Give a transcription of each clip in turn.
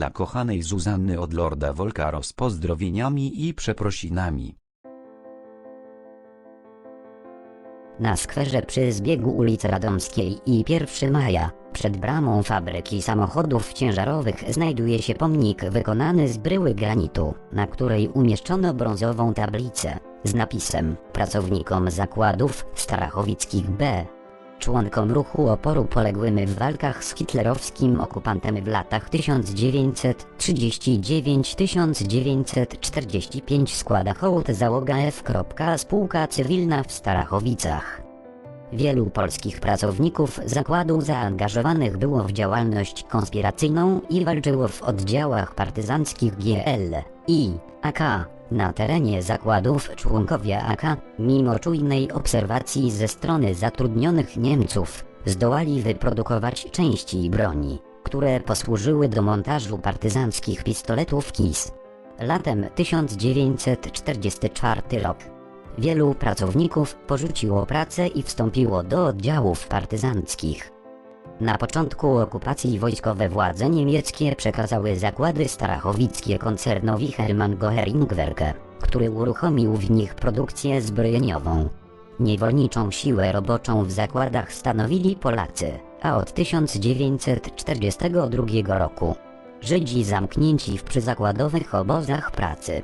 dla kochanej Zuzanny od Lorda Volcaro z pozdrowieniami i przeprosinami. Na skwerze przy zbiegu ulicy Radomskiej i 1 maja, przed bramą fabryki samochodów ciężarowych znajduje się pomnik wykonany z bryły granitu, na której umieszczono brązową tablicę z napisem Pracownikom zakładów Starachowickich B. Członkom ruchu oporu poległym w walkach z hitlerowskim okupantem w latach 1939-1945 składa hołd załoga F. Spółka Cywilna w Starachowicach. Wielu polskich pracowników zakładu zaangażowanych było w działalność konspiracyjną i walczyło w oddziałach partyzanckich GL i AK. Na terenie zakładów członkowie AK, mimo czujnej obserwacji ze strony zatrudnionych Niemców, zdołali wyprodukować części broni, które posłużyły do montażu partyzanckich pistoletów KIS. Latem 1944 rok. Wielu pracowników porzuciło pracę i wstąpiło do oddziałów partyzanckich. Na początku okupacji wojskowe władze niemieckie przekazały zakłady starachowickie koncernowi Hermann Goering-Werke, który uruchomił w nich produkcję zbrojeniową. Niewolniczą siłę roboczą w zakładach stanowili Polacy, a od 1942 roku Żydzi zamknięci w przyzakładowych obozach pracy.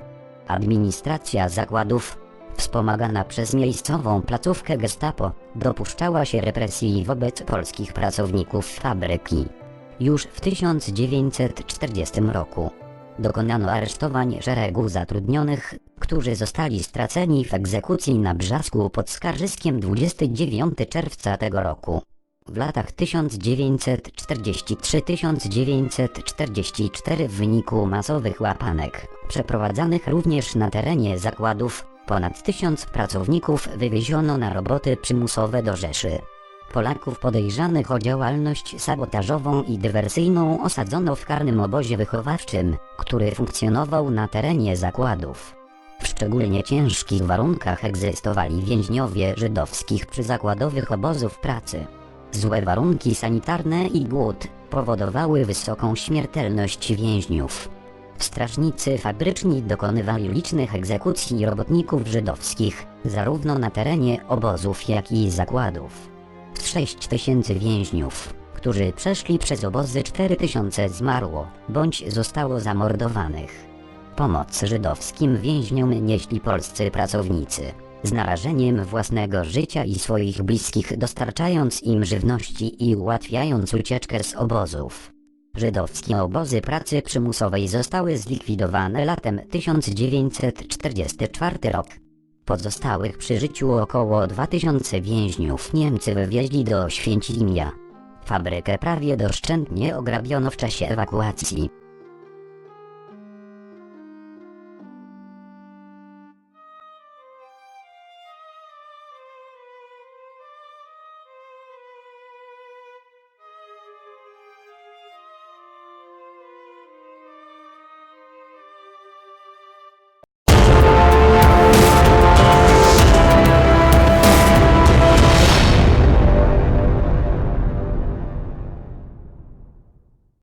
Administracja zakładów wspomagana przez miejscową placówkę Gestapo, dopuszczała się represji wobec polskich pracowników fabryki. Już w 1940 roku dokonano aresztowań szeregu zatrudnionych, którzy zostali straceni w egzekucji na Brzasku pod Skarżyskiem 29 czerwca tego roku. W latach 1943-1944 w wyniku masowych łapanek, przeprowadzanych również na terenie zakładów, Ponad tysiąc pracowników wywieziono na roboty przymusowe do Rzeszy. Polaków podejrzanych o działalność sabotażową i dywersyjną osadzono w karnym obozie wychowawczym, który funkcjonował na terenie zakładów. W szczególnie ciężkich warunkach egzystowali więźniowie żydowskich przyzakładowych obozów pracy. Złe warunki sanitarne i głód powodowały wysoką śmiertelność więźniów. Strażnicy fabryczni dokonywali licznych egzekucji robotników żydowskich, zarówno na terenie obozów, jak i zakładów. Z 6 tysięcy więźniów, którzy przeszli przez obozy 4 tysiące zmarło, bądź zostało zamordowanych. Pomoc żydowskim więźniom nieśli polscy pracownicy, z narażeniem własnego życia i swoich bliskich dostarczając im żywności i ułatwiając ucieczkę z obozów. Żydowskie obozy pracy przymusowej zostały zlikwidowane latem 1944 rok. Pozostałych przy życiu około 2000 więźniów Niemcy wywieźli do Święcimia. Fabrykę prawie doszczętnie ograbiono w czasie ewakuacji.